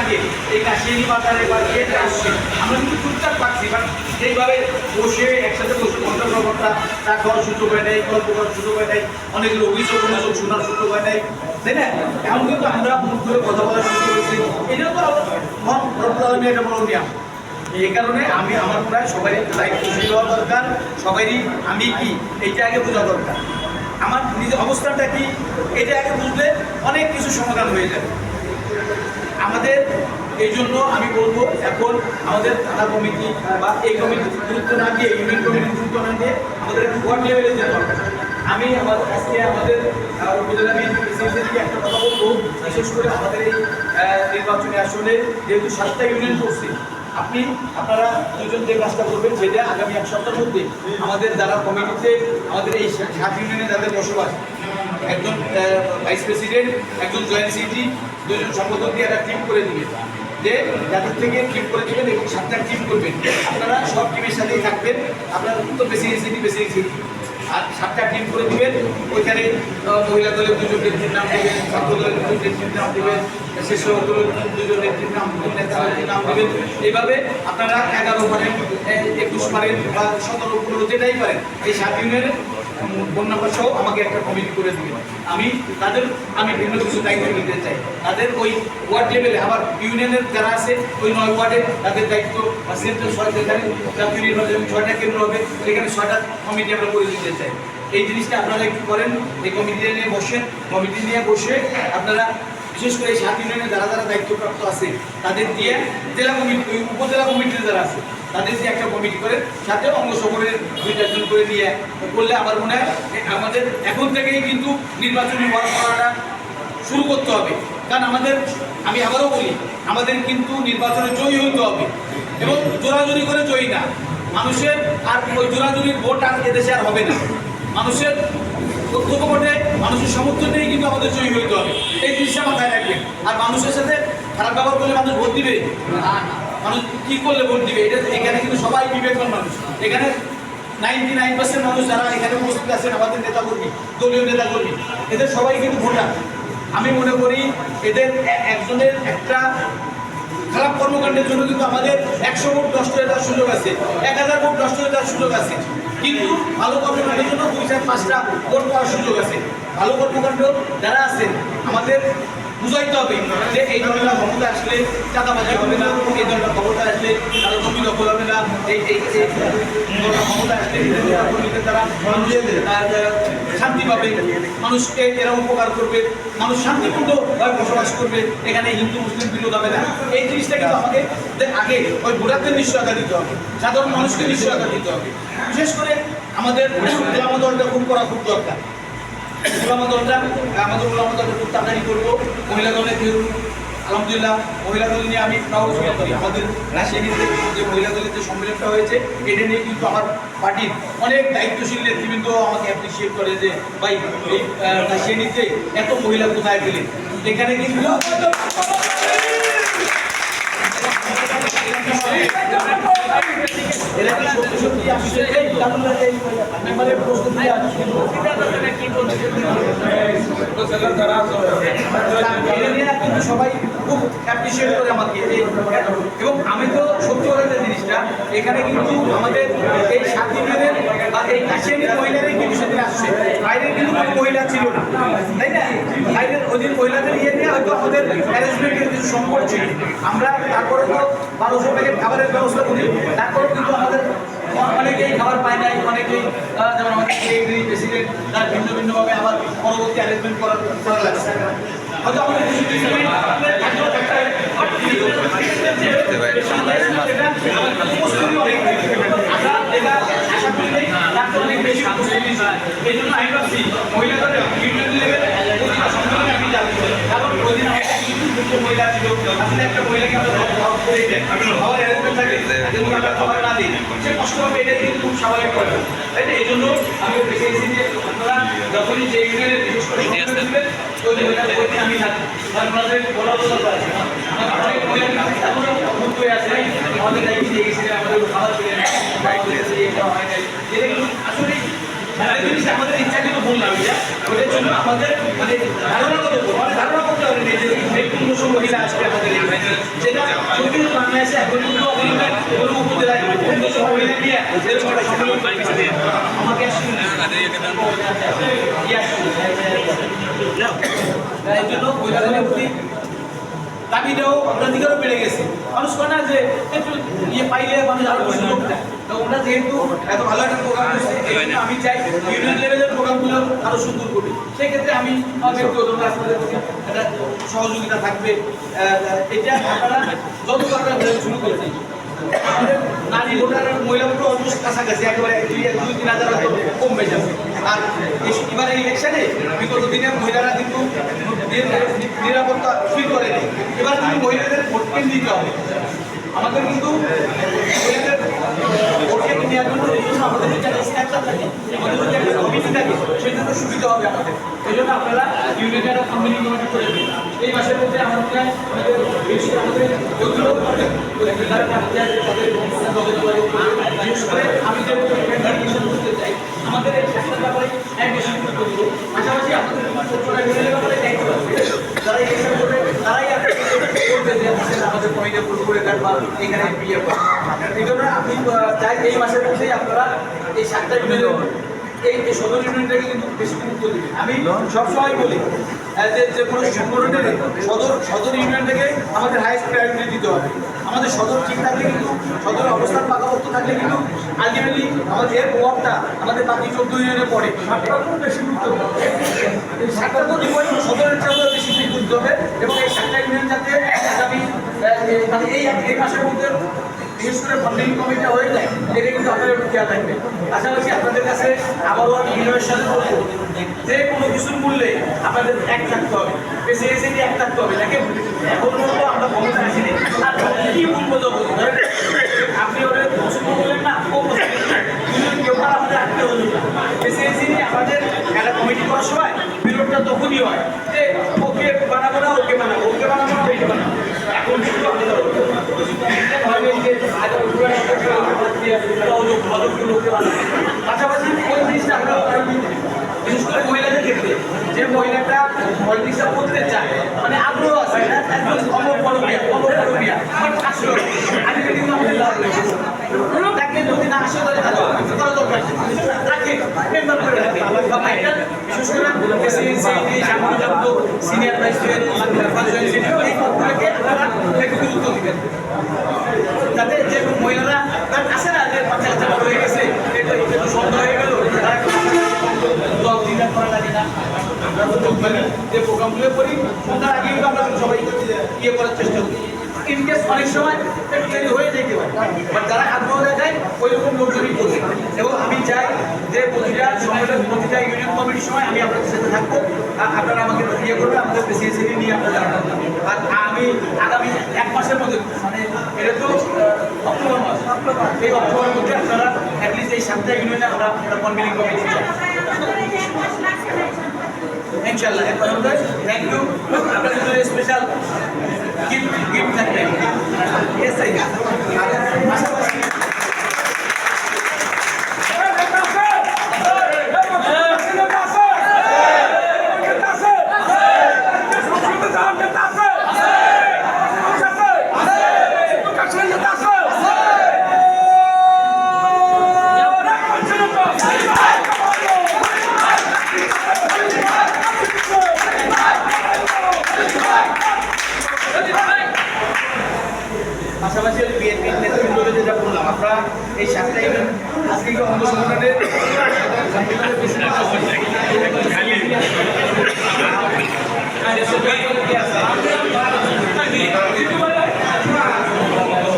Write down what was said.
আগে এই কাশিয়ানি বাজারে বা ইয়েতে আসছে। আমরা কিন্তু টুকটাক পাচ্ছি বাট এইভাবে বসে একসাথে বসে কথাবার্তা চা খাওয়ার সুযোগ গল্প করার সুযোগ অনেকগুলো অভিযোগ অভিযোগ শোনার সুযোগ হয় নাই তাই না? কিন্তু আমরা মুখ করে কথা বলার সুযোগ এটা তো একটা বড় এই কারণে আমি, আমার প্রায় সবারই একটু দায়িত্বশীল হওয়া দরকার। সবারই আমি কি, এইটা আগে বোঝা দরকার। আমার নিজের অবস্থানটা কি, এটা আগে বুঝলে অনেক কিছু সমাধান হয়ে যাবে। আমাদের এই জন্য আমি বলব, এখন আমাদের থানা কমিটি বা এই কমিটির গুরুত্ব না দিয়ে ইউনিয়ন কমিটির গুরুত্ব না দিয়ে আমাদের ওয়ার্ড লেভেলে যেতে দরকার আমি আমার আজকে আমাদের উপজেলা বিএনপি একটা কথা বলব, বিশেষ করে আমাদের এই নির্বাচনী আসলে যেহেতু সাতটা ইউনিয়ন করছে, আপনি, আপনারা দুজন যে কাজটা করবেন সেটা আগামী এক সপ্তাহের মধ্যে আমাদের যারা কমিটিতে, আমাদের এই সাত ইউনিয়নে যাদের বসবাস একজন ভাইস প্রেসিডেন্ট একজন জয়েন্ট সিটি দুজন সম্পাদক দিয়ে একটা টিম করে দিবেন যে যাদের থেকে টিম করে দেবেন এবং সাতটা টিম করবেন, আপনারা সব টিমের সাথেই থাকবেন। আপনারা তো বেশি এসিটি বেশি সিটি আর সাতটা টিম করে দিবেন। ওইখানে মহিলা দলের দুজন নেত্রীর নাম দেবেন, ছাত্র দলের দুজন নেত্রীর নাম দেবেন স্বেচ্ছাসেবক দলের দুজন নেত্রীর নাম নাম দেবেন। এইভাবে আপনারা এগারো পারেন একুশ পারেন বা সতেরো, পনেরো যেটাই পারেন, এই সাত ইউনিয়নের বন্যাপা সহ আমাকে একটা কমিটি করে দিবেন। আমি তাদের, আমি ভিন্ন কিছু দায়িত্ব নিতে চাই। তাদের ওই ওয়ার্ড লেভেলে আবার ইউনিয়নের যারা আছে, ওই নয় ওয়ার্ডে তাদের দায়িত্ব বা সেন্ট্রাল নির্বাচন ছয়টা কেন্দ্র হবে, সেখানে ছয়টা কমিটি আমরা করে দিতে চাই। এই জিনিসটা আপনারা একটু করেন, এই কমিটি নিয়ে বসেন কমিটি নিয়ে বসে আপনারা বিশেষ করে সাত ইউনিয়নে যারা যারা দায়িত্বপ্রাপ্ত আছে, তাদের দিয়ে জেলা কমিটি উপজেলা কমিটিতে যারা আছে, তাদের দিয়ে একটা কমিটি করে সাথে অঙ্গ সকলের দুই চারজন করে নিয়ে করলে আমার মনে হয় আমাদের এখন থেকেই কিন্তু নির্বাচনী ওয়ার্ক করাটা শুরু করতে হবে। কারণ আমাদের, আমি আবারও বলি, আমাদের কিন্তু নির্বাচনে জয়ী হতে হবে এবং জোরাজুরি করে জয়ী না। মানুষের আর ওই জোরাজুরির ভোট আর এদেশে আর হবে না। মানুষের ঘটে মানুষের সমর্থন নিয়েই কিন্তু আমাদের জয়ী হইতে হবে। এই জিনিসটা মাথায় রাখবেন। আর মানুষের সাথে খারাপ ব্যবহার করলে মানুষ ভোট দিবে? মানুষ কি করলে ভোট দিবে? এটা এখানে কিন্তু সবাই বিবেকবান মানুষ। এখানে নাইনটি নাইন পার্সেন্ট মানুষ যারা এখানে উপস্থিত আছেন, আমাদের নেতাকর্মী, দলীয় নেতাকর্মী, এদের সবাই কিন্তু ভোটার। আমি মনে করি এদের একজনের একটা খারাপ কর্মকাণ্ডের জন্য কিন্তু আমাদের একশো ভোট নষ্ট হয়ে যাওয়ার সুযোগ আছে। এক হাজার ভোট নষ্ট হয়ে যাওয়ার সুযোগ আছে। কিন্তু ভালো কর্মকাণ্ডের জন্য দুই চার পাঁচটা ভোট পাওয়ার সুযোগ আছে। ভালো কর্মকাণ্ড যারা আছেন, আমাদের বুঝাইতে হবে যে এই দলটা ক্ষমতা আসলে চাঁদাবাজি হবে না, এই দলটা ক্ষমতা আসলে কারও জমি দখল হবে না, এই এই দলটা ক্ষমতা আসলে দ্বারা শান্তি পাবে মানুষকে এরা উপকার করবে, মানুষ শান্তিপূর্ণভাবে বসবাস করবে, এখানে হিন্দু, মুসলিম বিরোধ হবে না। এই জিনিসটা কিন্তু আমাকে যে আগে ওই ভোটারদের নিশ্চয়তা দিতে হবে, সাধারণ মানুষকে নিশ্চয়তা দিতে হবে। বিশেষ করে আমাদের দলটা খুব করা খুব দরকার। ওলামা আমাদের ওলামা খুব তাড়াতাড়ি করব। মহিলা দলের যেহেতু আলহামদুলিল্লাহ মহিলা দল নিয়ে আমি ফিল করি আমাদের রাজশাহীতে যে মহিলা দলের যে সম্মেলনটা হয়েছে এটা নিয়ে কিন্তু আমার পার্টির অনেক দায়িত্বশীল নেতৃবৃন্দ আমাকে অ্যাপ্রিসিয়েট করে যে ভাই এই আহ, রাজশাহীতে এত মহিলা কোথায় পেলেন এখানে কিন্তু সবাই খুব অ্যাপ্রিসিয়েট করে আমাকে এবং আমি তো সত্যি কথা জিনিসটা এখানে কিন্তু আমাদের এই সাত দিনের বা এই কাশিয়ানির মহিলারাই কিন্তু সেদিন আসছে। বাইরের কিন্তু কোনো মহিলা ছিল না। তাই না? বাইরের ওদিন মহিলাদের ইয়ে নিয়ে হয়তো আমাদের অ্যারেঞ্জমেন্টের কিছু সংকট আমরা তারপরে তো বারোশো প্যাকেট খাবারের ব্যবস্থা করি। তারপরেও কিন্তু আমাদের অনেকেই খাবার পায় নাই, অনেকেই যেমন আমাদের সেক্রেটারি প্রেসিডেন্ট তার ভিন্ন ভিন্নভাবে আবার পরবর্তী অ্যারেঞ্জমেন্ট করার করা লাগছে। হয়তো আমাদের কিছু। এই জন্য আমি ভাবছি, মহিলাদের আমাদের মহিলা ছিল। আসলে একটা মহিলাকে করে দেয় খাবার অ্যারেঞ্জমেন্ট থাকে যদি আমরা খাবার না দিই। সে কষ্ট হবে এটা কিন্তু খুব স্বাভাবিক কথা। তাই না? এই জন্য আমি দেখেছি যে আপনারা যখনই যে ইউনিয়নের বিশেষ করে দিবেন, ওই মহিলাদের প্রতি আমি থাকি। আপনাদের বলার দরকার আছে। অনেক মহিলা এখনও মুক্ত আছে, আমাদের দায়িত্ব দিয়ে গেছিলেন আমাদের খাবার আমাদের কাছে কিন্তু আসলে আরেক জিনিস আমাদের ইচ্ছা কিন্তু বললাম এটা ওটার জন্য আমাদের ধারণা করতে হবে ধারণা করতে হবে যে এই পনেরোশো মহিলা আসবে আমাদের এখানে। যেটা সত্যি বাংলাদেশে এখন কোনো উপজেলায় পনেরোশো মহিলা নিয়ে এরকম একটা সম্মেলন আমাকে আসলে এই জন্য মহিলাদের প্রতি দাবিটাও অগ্রাধিকারও বেড়ে গেছে। মানুষ না যে ইয়ে পাইলে মানুষ আরও বেশি লোক তো ওরা যেহেতু এত ভালো একটা প্রোগ্রাম করছে আমি চাই ইউনিয়ন লেভেলের প্রোগ্রামগুলো আরও সুন্দর করি সেক্ষেত্রে আমি আমার আপনাদের একটা সহযোগিতা থাকবে। এটা আপনারা যত আপনারা শুরু করেছি নারী ভোটার মহিলা ভোটার অলমোস্ট কাছাকাছি একেবারে দুই তিন হাজার হয়তো কমবে যাবে আর এই- এবারে ইলেকশনে বিগত দিনে মহিলারা কিন্তু নিরাপত্তা ফিল করেনি এবার কিন্তু মহিলাদের ভোট কেন্দ্র দিতে হবে। আমাদের কিন্তু আমাদের থাকে সুবিধা হবে এই জন্য আপনারা ইউনিট একটা কমিটি কমিটি করে এই আমাদের করে আমি প্রেজেন্টেশন করতে চাই, আমাদের দায়িত্ব আছে যারা এই করবে যে আমাদের পয়েন্টে ফুল করে দেন বা এখানে বিয়ে করে। এই জন্য আমি চাই এই মাসের মধ্যেই আপনারা এই সাতটা ইউনিয়নের এই যে সদর ইউনিয়নটাকে কিন্তু বেশি গুরুত্ব দিবেন। আমি সবসময় বলি আহ, যে যে কোনো সংগঠনের সদর সদর ইউনিয়নটাকে আমাদের হাইস্ট প্রায়োরিটি দিতে হবে। আমাদের সদর ঠিক থাকলে কিন্তু সদরের অবস্থান পাকাপোক্ত থাকলে কিন্তু আলটিমেটলি আমাদের এর প্রভাবটা আমাদের বাকি চোদ্দ ইউনিয়নে পড়ে বেশি গুরুত্ব এই সাতটা সদরের চেয়েও বেশি গুরুত্ব হবে এবং এই সাতটা ইউনিয়ন যাতে আগামী মানে এই এই মাসের মধ্যে বিশেষ করে ফান্ডিং কমিটি হয়ে যায়, এটা কিন্তু আপনাদের খেয়াল রাখবেন। পাশাপাশি আপনাদের কাছে আবারও আমি বিনয়ের সাথে বলব যে কোনো কিছুর মূল্যে আপনাদের এক থাকতে হবে, বেশি এসে এক থাকতে হবে? দেখেন, এখন পর্যন্ত আমরা ক্ষমতা আসিনি আর কি বলব আপনি ওদের না ও আমাদের আটকে হলো না আমাদের কমিটি করার সময় বিরোধটা তখনই হয় যে ওকে বানাবো না ওকে বানাবো ওকে না এখন কিন্তু আমাদের ভাবেন যে পাশাপাশি ওই জিনিসটা আমরা বিশেষ করে মহিলাদের ক্ষেত্রে যে মহিলাটা পলিটিক্সটা করতে চায় মানে আগ্রহ আছে যদি না তাকে সিনিয়র যাতে যে মহিলারা কারণ আসে না যে বাচ্চা কাচ্চা বড় হয়ে গেছে একটু একটু সন্দেহ হয়ে গেল তারা একটু দল দিন করা লাগে না আমরা তো মানে যে প্রোগ্রামগুলো করি, সন্ধ্যার আগে কিন্তু আমরা সবাই ইয়ে করার চেষ্টা করি। ইন কেস অনেক সময় একটু হয়ে যেতে পারে যারা আগ্রহ দেখায় ওই রকম লোকজনই করবে। এবং আমি চাই যে প্রতিটা সম্মেলন প্রতিটা ইউনিয়ন কমিটির সময় আমি আপনাদের সাথে থাকব। আর আপনারা আমাকে ইয়ে করবেন, আমাদের প্রেসিডেন্সি নিয়ে আপনারা আর আমি আগামী এক মাসের মধ্যে মানে এটা তো অক্টোবর মাস, এই অক্টোবরের মধ্যে আপনারা অ্যাটলিস্ট এই সাতটা ইউনিয়নে আমরা কনভেনিং কমিটি ইনশাআল্লাহ এরপর আমাদের থ্যাংক ইউ আপনাদের জন্য স্পেশাল গিফট গিফট থাকবে ইয়েস স্যার পাশাপাশি ওই বিএনপির নেতৃবৃন্দকে যেটা বললাম আমরা এই সাতটা ইভেন্ট আজকে অঙ্গ সংগঠনের বেশি